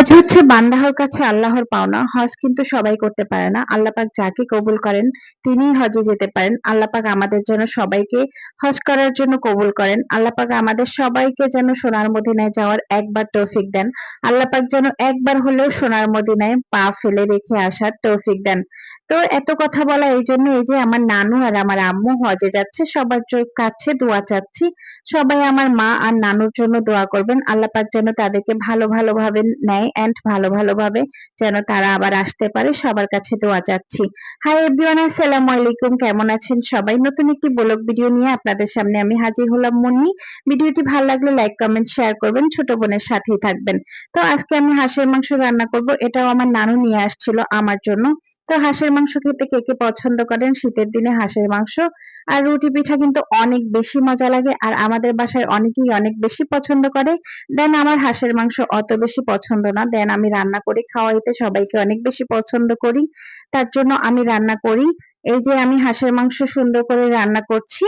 হজ হচ্ছে বান্দাহর কাছে আল্লাহর পাওনা। হজ কিন্তু সবাই করতে পারে না। আল্লাহ পাক যাকে কবুল করেন, তিনিই হজে যেতে পারেন। আল্লাহ পাক আমাদের জন্য সবাইকে হজ করার জন্য কবুল করেন। আল্লাহ পাক আমাদের সবাইকে যেন সোনার মদিনায় যাওয়ার একবার তৌফিক দেন। আল্লাহ পাক যেন একবার হলেও সোনার মদিনায় পা ফেলে রেখে আসার তৌফিক দেন। তো এত কথা বলা এই জন্য এই যে আমার নানু আর আমার আম্মু হজে যাচ্ছে, সবার কাছে দোয়া চাচ্ছি। সবাই আমার মা আর নানুর জন্য দোয়া করবেন। আল্লাহ পাক যেন তাদেরকে ভালো ভালোভাবে নেয় এন্ড ভালো ভালোভাবে যেন তারা আবার আসতে পারে। সবার কাছে দোয়া চাচ্ছি। হাই এভরিওয়ান আসসালামু আলাইকুম। কেমন আছেন সবাই? নতুন একটি ব্লগ ভিডিও নিয়ে আপনাদের সামনে আমি হাজির হলাম মুন্নি। ভিডিওটি ভালো লাগলে লাইক কমেন্ট শেয়ার করবেন। ছোট বোনের সাথেই থাকবেন। তো আজকে আমি হাঁসের মাংস রান্না করব। এটাও আমার নানু নিয়ে আসছিল আমার জন্য। তো হাঁসের মাংস খেতে কে কে পছন্দ করেন? শীতের দিনে হাঁসের মাংস আর রুটি পিঠা কিন্তু অনেক বেশি মজা লাগে আর আমাদের বাসায় অনেকেই অনেক বেশি পছন্দ করে। দেন আমার হাঁসের মাংস অত বেশি পছন্দ না। দেন আমি রান্না করে খাওয়াইতে সবাইকে অনেক বেশি পছন্দ করি। তার জন্য আমি রান্না করি। এই যে আমি হাঁসের মাংস সুন্দর করে রান্না করছি।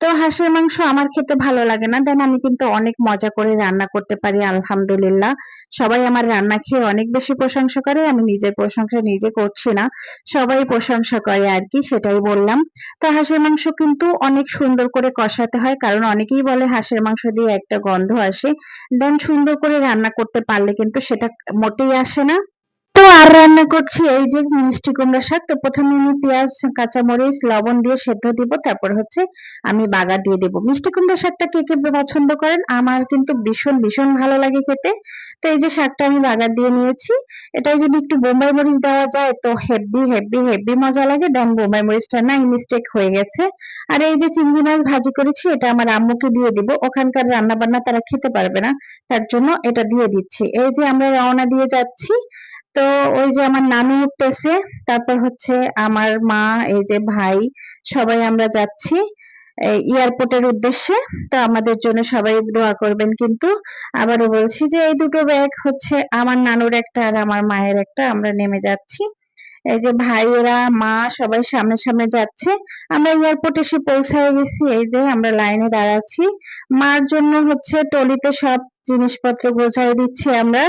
তো হাঁসের মাংস আমার খেতে ভালো লাগে না। দেন আমি কিন্তু অনেক মজা করে রান্না করতে পারি, আলহামদুলিল্লাহ। সবাই আমার রান্না খেয়ে অনেক বেশি প্রশংসা করে, আমি নিজের প্রশংসা নিজে করছি না। সবাই প্রশংসা করে আর কি, সেটাই বললাম। তো হাঁসের মাংস কিন্তু অনেক সুন্দর করে কষাতে হয়, কারণ অনেকেই বলে হাঁসের মাংস দিয়ে একটা গন্ধ আসে। দেন সুন্দর করে রান্না করতে পারলে কিন্তু সেটা মোটেই আসে না। তো আর রান্না করছি এই যে মিষ্টি কুমড়া শাক। তো প্রথমে আমি পেঁয়াজ, কাঁচামরিচ, লবণ দিয়ে সেদ্ধ দিব, তারপর হচ্ছে আমি বাগার দিয়ে দেব। মিষ্টি কুমড়া শাকটা কে কে পছন্দ করেন? আমার কিন্তু ভীষণ ভীষণ ভালো লাগে খেতে। তো এই যে শাকটা আমি বাগার দিয়ে নিয়েছি। এটাই যদি একটু বোম্বাই মরিচ দেওয়া যায়, তো হেভি হেভি হেভি মজা লাগে। দেন বোম্বাই মরিচটা নাই মিস্টেক হয়ে গেছে। আর এই যে চিংড়ি মাছ ভাজি করেছি, এটা আমার আম্মুকে দিয়ে দিব। ওখানকার রান্না বান্না তারা খেতে পারবে না, তার জন্য এটা দিয়ে দিচ্ছি। এই যে আমরা রওনা দিয়ে যাচ্ছি তো ওই যে আমার নানু উঠতেছে, তারপর হচ্ছে আমার মা, এই যে ভাই, সবাই আমরা যাচ্ছি এয়ারপোর্টের উদ্দেশ্যে। তো আমাদের জন্য সবাই দোয়া করবেন কিন্তু আবারও বলছি যে এই দুটো ব্যাগ হচ্ছে আমার নানুর একটা আর আমার মায়ের একটা, আমরা নেমে যাচ্ছি। এই যে ভাইয়েরা, মা সবাই সামনে সামনে যাচ্ছে। আমরা এয়ারপোর্ট এসে পৌঁছায় গেছি, এই যে আমরা লাইনে দাঁড়াচ্ছি। মার জন্য হচ্ছে টলিতে সব জিনিসপত্র গোছায় দিচ্ছি আমরা।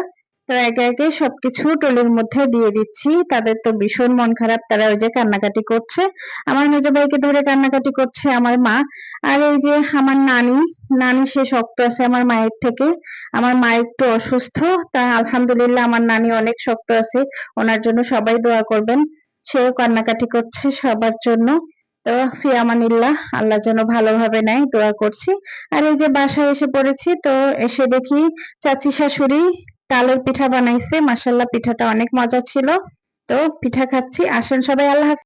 তো একে একে সবকিছু টলির মধ্যে দিয়ে দিচ্ছি। তাদের তো ভীষণ মন খারাপ, তারা ওই যে কান্নাকাটি করছে। আমার মেজো ভাইকে ধরে কান্নাকাটি করছে আমার মা। আর এই যে আমার নানি নানি সে শক্ত আছে আমার মায়ের থেকে। আমার মা একটু অসুস্থ, তা আলহামদুলিল্লাহ আমার নানি অনেক শক্ত আছে। ওনার জন্য সবাই দোয়া করবেন। সেও কান্নাকাটি করছে সবার জন্য। তো ফিয়ামানিল্লাহ, আল্লাহ যেন ভালোভাবে নেয়, দোয়া করছি। আর এই যে বাসায় এসে পড়েছি, তো এসে দেখি চাচি শাশুড়ি তালের পিঠা বানাইছে মাসাল্লাহ পিঠাটা অনেক মজা ছিল তো পিঠা খাচ্ছি আসেন সবাই আল্লাহ।